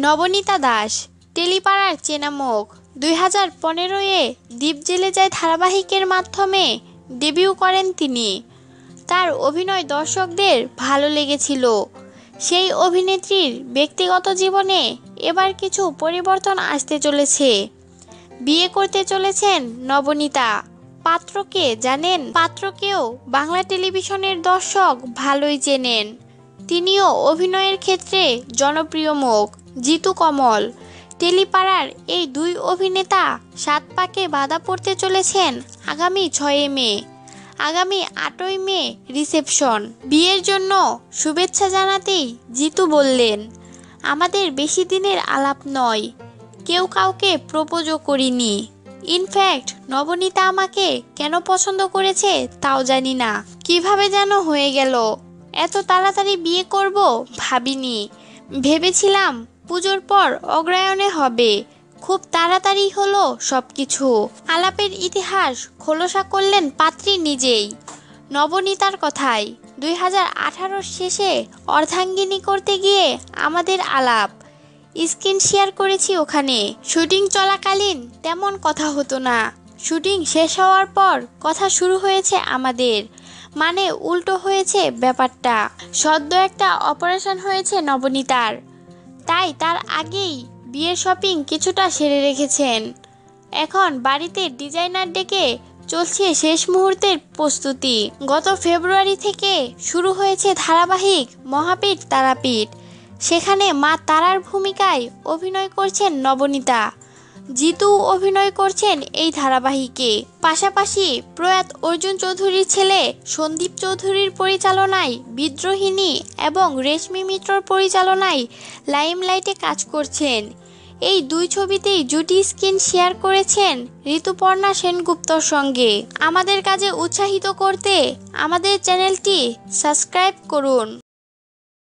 নবনীতা দাস টেলিপাড়ার চেনা মুখ দুই হাজার পনেরোয়ে দ্বীপ জেলে যায় ধারাবাহিকের মাধ্যমে ডেবিউ করেন তিনি। তার অভিনয় দর্শকদের ভালো লেগেছিল। সেই অভিনেত্রীর ব্যক্তিগত জীবনে এবার কিছু পরিবর্তন আসতে চলেছে। বিয়ে করতে চলেছেন নবনীতা। পাত্রকে জানেন, পাত্রকেও বাংলা টেলিভিশনের দর্শক ভালোই চেনেন। তিনিও অভিনয়ের ক্ষেত্রে জনপ্রিয় মুখ। জিতু কমল। টেলিপাড়ার এই দুই অভিনেতা সাত পাকে বাধা পড়তে চলেছেন আগামী ছয়ে মে। আগামী আটই মে রিসেপশন। বিয়ের জন্য শুভেচ্ছা জানাতেই জিতু বললেন, আমাদের বেশি দিনের আলাপ নয়। কেউ কাউকে প্রপোজও করিনি। ইনফ্যাক্ট নবনীতা আমাকে কেন পছন্দ করেছে তাও জানি না। কীভাবে যেন হয়ে গেল। এত তাড়াতাড়ি বিয়ে করব ভাবিনি। ভেবেছিলাম পুজোর পর অগ্রায়ণে হবে। খুব তাড়াতাড়ি হলো সব কিছু আলাপের ইতিহাস খোলসা করলেন পাত্রী নিজেই। নবনীতার কথায় দুই হাজার শেষে অর্ধাঙ্গিনী করতে গিয়ে আমাদের আলাপ। স্ক্রিন শেয়ার করেছি ওখানে। শুটিং চলাকালীন তেমন কথা হতো না। শুটিং শেষ হওয়ার পর কথা শুরু হয়েছে আমাদের। মানে উল্টো হয়েছে ব্যাপারটা। সদ্য একটা অপারেশন হয়েছে নবনীতার। তাই তার আগেই বিয়ের শপিং কিছুটা সেরে রেখেছেন। এখন বাড়িতে ডিজাইনার ডেকে চলছে শেষ মুহূর্তের প্রস্তুতি। গত ফেব্রুয়ারি থেকে শুরু হয়েছে ধারাবাহিক মহাপীঠ তারাপীঠ। সেখানে মা তারার ভূমিকায় অভিনয় করছেন নবনীতা। জিতু অভিনয় করছেন এই ধারাবাহিকে। পাশাপাশি প্রয়াত অর্জুন চৌধুরীর ছেলে সন্দীপ চৌধুরীর পরিচালনায় বিদ্রোহিণী এবং রেশমি মিত্রর পরিচালনায় লাইমলাইটে কাজ করছেন। এই দুই ছবিতেই জুটি স্ক্রিন শেয়ার করেছেন ঋতুপর্ণা সেনগুপ্তর সঙ্গে। আমাদের কাজে উৎসাহিত করতে আমাদের চ্যানেলটি সাবস্ক্রাইব করুন।